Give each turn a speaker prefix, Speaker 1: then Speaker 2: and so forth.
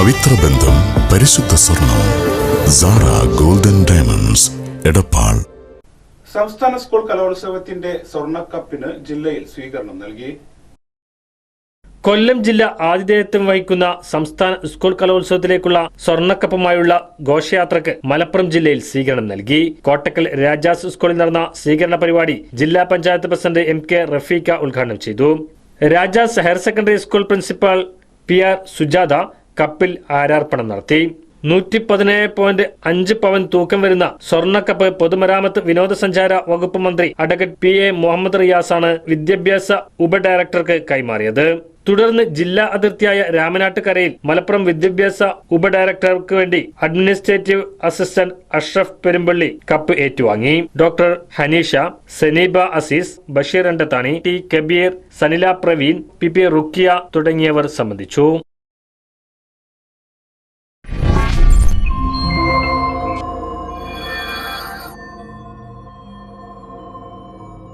Speaker 1: പവിത്ര ബന്ധം പരിശുദ്ധ സ്വർണം സാറ ഗോൾഡൻ ഡയമണ്ട്സ് എടപ്പാൾ.
Speaker 2: സംസ്ഥാന സ്കൂൾ കലോത്സവത്തിന്റെ സ്വർണക്കപ്പിന് ജില്ലയിൽ സ്വീകരണം നൽകി.
Speaker 3: കൊല്ലം ജില്ല ആതിഥേയത്വം വഹിക്കുന്ന സംസ്ഥാന സ്കൂൾ കലോത്സവത്തിലേക്കുള്ള സ്വർണക്കപ്പുമായുള്ള ഘോഷയാത്രക്ക് മലപ്പുറം ജില്ലയിൽ സ്വീകരണം നൽകി. കോട്ടക്കൽ രാജാസ് സ്കൂളിൽ നടന്ന സ്വീകരണ പരിപാടി ജില്ലാ panchayat president M K Rafeeq ഉദ്ഘാടനം ചെയ്തു. Rajas higher secondary school principal P R Sujatha കപ്പിൽ ആരാർപ്പണം നടത്തി. നൂറ്റി പതിനേഴ് പോയിന്റ് അഞ്ച് പവൻ തൂക്കം വരുന്ന സ്വർണക്കപ്പ് പൊതുമരാമത്ത് വിനോദസഞ്ചാര വകുപ്പ് മന്ത്രി അഡക്കറ്റ് പി എ മുഹമ്മദ് റിയാസാണ് വിദ്യാഭ്യാസ ഉപഡയറക്ടർക്ക് കൈമാറിയത്. തുടർന്ന് ജില്ലാ അതിർത്തിയായ രാമനാട്ടുകരയിൽ മലപ്പുറം വിദ്യാഭ്യാസ ഉപഡയറക്ടർക്ക് വേണ്ടി administrative assistant Ashraf Perumpally cup ഏറ്റുവാങ്ങി. Doctor Haneesha Saneeba Azeez Basheer Andathani T Kabeer Sanila Praveen P P Rukkiya തുടങ്ങിയവർ സംബന്ധിച്ചു.